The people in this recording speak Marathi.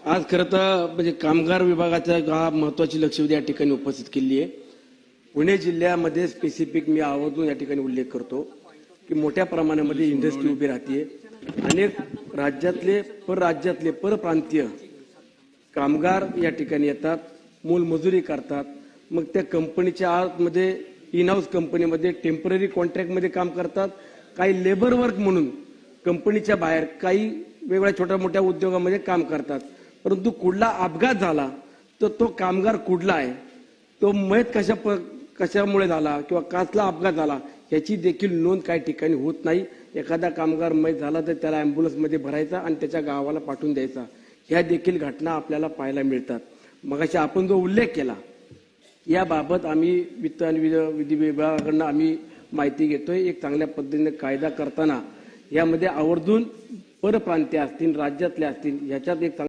आज खरं तर म्हणजे कामगार विभागाच्या हा महत्वाची लक्ष या ठिकाणी उपस्थित केली आहे. पुणे जिल्ह्यामध्ये स्पेसिफिक मी आवर्जून या ठिकाणी उल्लेख करतो की मोठ्या प्रमाणामध्ये इंडस्ट्री उभी राहते. अनेक राज्यातले परराज्यातले परप्रांतीय कामगार या ठिकाणी येतात मोलमजुरी करतात. मग त्या कंपनीच्या आतमध्ये इन हाऊस कंपनीमध्ये टेंपररी कॉन्ट्रॅक्टमध्ये काम करतात. काही लेबर वर्क म्हणून कंपनीच्या बाहेर काही वेगळ्या छोट्या मोठ्या उद्योगामध्ये काम करतात. परंतु कुठला अपघात झाला तर तो कामगार कुठला आहे तो मयत कशा प कशामुळे झाला किंवा कसला अपघात झाला याची देखील नोंद काही ठिकाणी होत नाही. एखादा कामगार मयत झाला तर त्याला ॲम्ब्युलन्समध्ये भरायचा आणि त्याच्या गावाला पाठवून द्यायचा. ह्या देखील घटना आपल्याला पाहायला मिळतात. मगाशी आपण जो उल्लेख केला याबाबत आम्ही वित्त आणि विध- विधी विभागाकडनं आम्ही माहिती घेतोय. एक चांगल्या पद्धतीने कायदा करताना यामध्ये आवर्जून परप्रांतीय असतील राज्यातले असतील ह्याच्यात एक चांग-